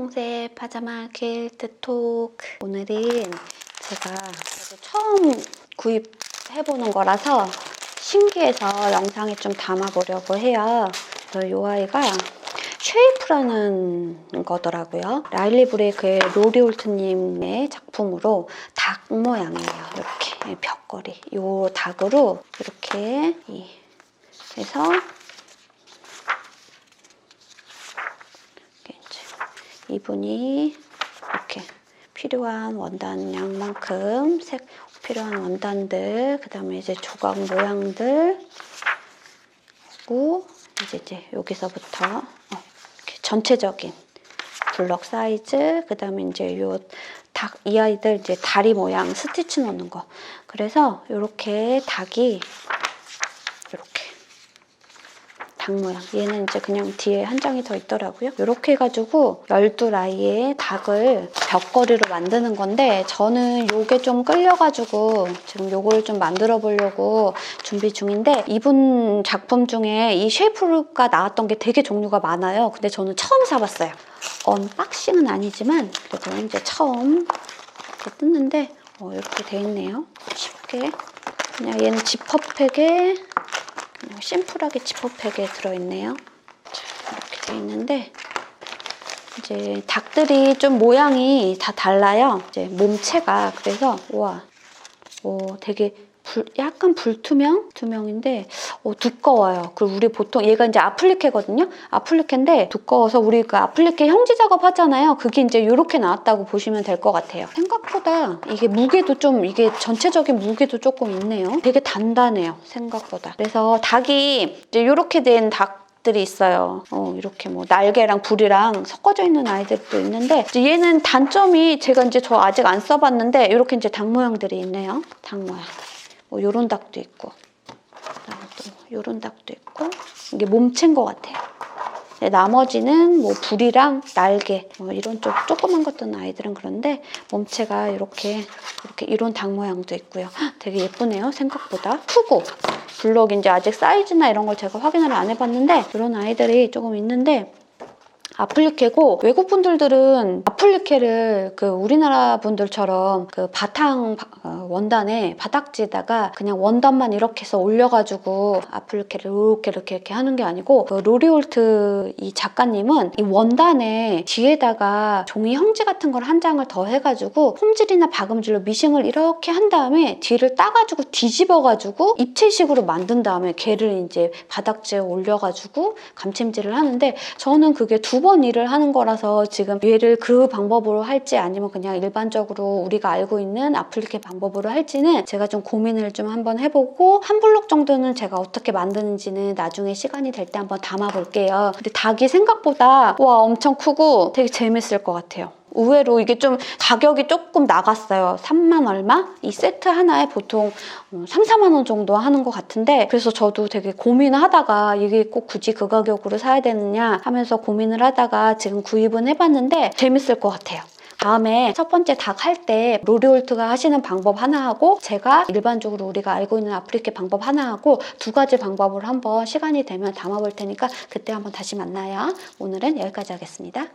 콩새 파자마 퀼트 토크 오늘은 제가 처음 구입해보는 거라서 신기해서 영상에 좀 담아보려고 해요. 그래서 이 아이가 쉐이프라는 거더라고요. 라일리 브레이크의 로리 홀트님의 작품으로 닭 모양이에요. 이렇게 벽걸이. 이 닭으로 이렇게 이- 해서 이렇게 이제 이분이 이렇게 필요한 원단 양만큼 색 필요한 원단들 그 다음에 이제 조각 모양들 하고 이제 이제 여기서부터 어, 전체적인 블럭 사이즈 그 다음에 이제 요 닭 이 아이들 이제 다리 모양 스티치 넣는 거. 그래서 이렇게 닭이 이렇게 닭 모양. 얘는 이제 그냥 뒤에 한 장이 더 있더라고요. 이렇게 해가지고 12라이의 닭을 벽걸이로 만드는 건데 저는 요게 좀 끌려가지고 지금 요거를 좀 만들어 보려고 준비 중인데 이분 작품 중에 이 쉐이프가 나왔던 게 되게 종류가 많아요. 근데 저는 처음 사봤어요. 언박싱은 아니지만 그래도 이제 처음 이렇게 뜯는데 어, 이렇게 돼 있네요. 쉽게. 그냥 얘는 지퍼팩에 심플하게 지퍼팩에 들어있네요. 자, 이렇게 돼 있는데 이제 닭들이 좀 모양이 다 달라요. 이제 몸체가 그래서 와, 오 되게 불, 약간 불투명 투명인데 어, 두꺼워요. 그리고 우리 보통 얘가 이제 아플리케거든요. 아플리케인데 두꺼워서 우리 그 아플리케 형지 작업 하잖아요. 그게 이제 이렇게 나왔다고 보시면 될 것 같아요. 생각보다 이게 무게도 좀 이게 전체적인 무게도 조금 있네요. 되게 단단해요. 생각보다. 그래서 닭이 이제 이렇게 된 닭. 들이 있어요. 어, 이렇게 뭐 날개랑 불이랑 섞어져 있는 아이들도 있는데 얘는 단점이 제가 이제 저 아직 안 써봤는데 이렇게 이제 닭 모양들이 있네요. 닭 모양. 뭐 요런 닭도 있고 또 요런 닭도 있고 이게 몸체인 것 같아요. 네, 나머지는 뭐 불이랑 날개 뭐 이런 쪽 조그만 것들은 아이들은 그런데 몸체가 이렇게 이렇게 이런 닭 모양도 있고요. 헉, 되게 예쁘네요 생각보다 크고 블럭 이제 아직 사이즈나 이런 걸 제가 확인을 안 해봤는데 이런 아이들이 조금 있는데 아플리케고 외국 분들들은 아플리케를 그 우리나라 분들처럼 그 바탕 바- 어, 원단에 바닥지에다가 그냥 원단만 이렇게 해서 올려가지고 아플리케를 이렇게 이렇게 이렇게 하는 게 아니고 그 로리올트 이 작가님은 이 원단에 뒤에다가 종이 형지 같은 걸 한 장을 더 해가지고 폼질이나 박음질로 미싱을 이렇게 한 다음에 뒤를 따가지고 뒤집어가지고 입체식으로 만든 다음에 걔를 이제 바닥지에 올려가지고 감침질을 하는데 저는 그게 두번 일을 하는 거라서 지금 얘를 그 방법으로 할지 아니면 그냥 일반적으로 우리가 알고 있는 아플리케 방법으로 할지는 제가 좀 고민을 좀 한번 해보고 한 블록 정도는 제가 어떻게 만드는지는 나중에 시간이 될 때 한번 담아 볼게요. 근데 닭이 생각보다 와 엄청 크고 되게 재밌을 것 같아요. 의외로 이게 좀 가격이 조금 나갔어요. 3만 얼마? 이 세트 하나에 보통 어, 3, 4만 원 정도 하는 것 같은데 그래서 저도 되게 고민을 하다가 이게 꼭 굳이 그 가격으로 사야 되느냐 하면서 고민을 하다가 지금 구입은 해봤는데 재밌을 것 같아요. 다음에 첫 번째 닭 할 때 로리올트가 하시는 방법 하나 하고 제가 일반적으로 우리가 알고 있는 아플리케 방법 하나 하고 두 가지 방법을 한번 시간이 되면 담아볼 테니까 그때 한번 다시 만나요. 오늘은 여기까지 하겠습니다.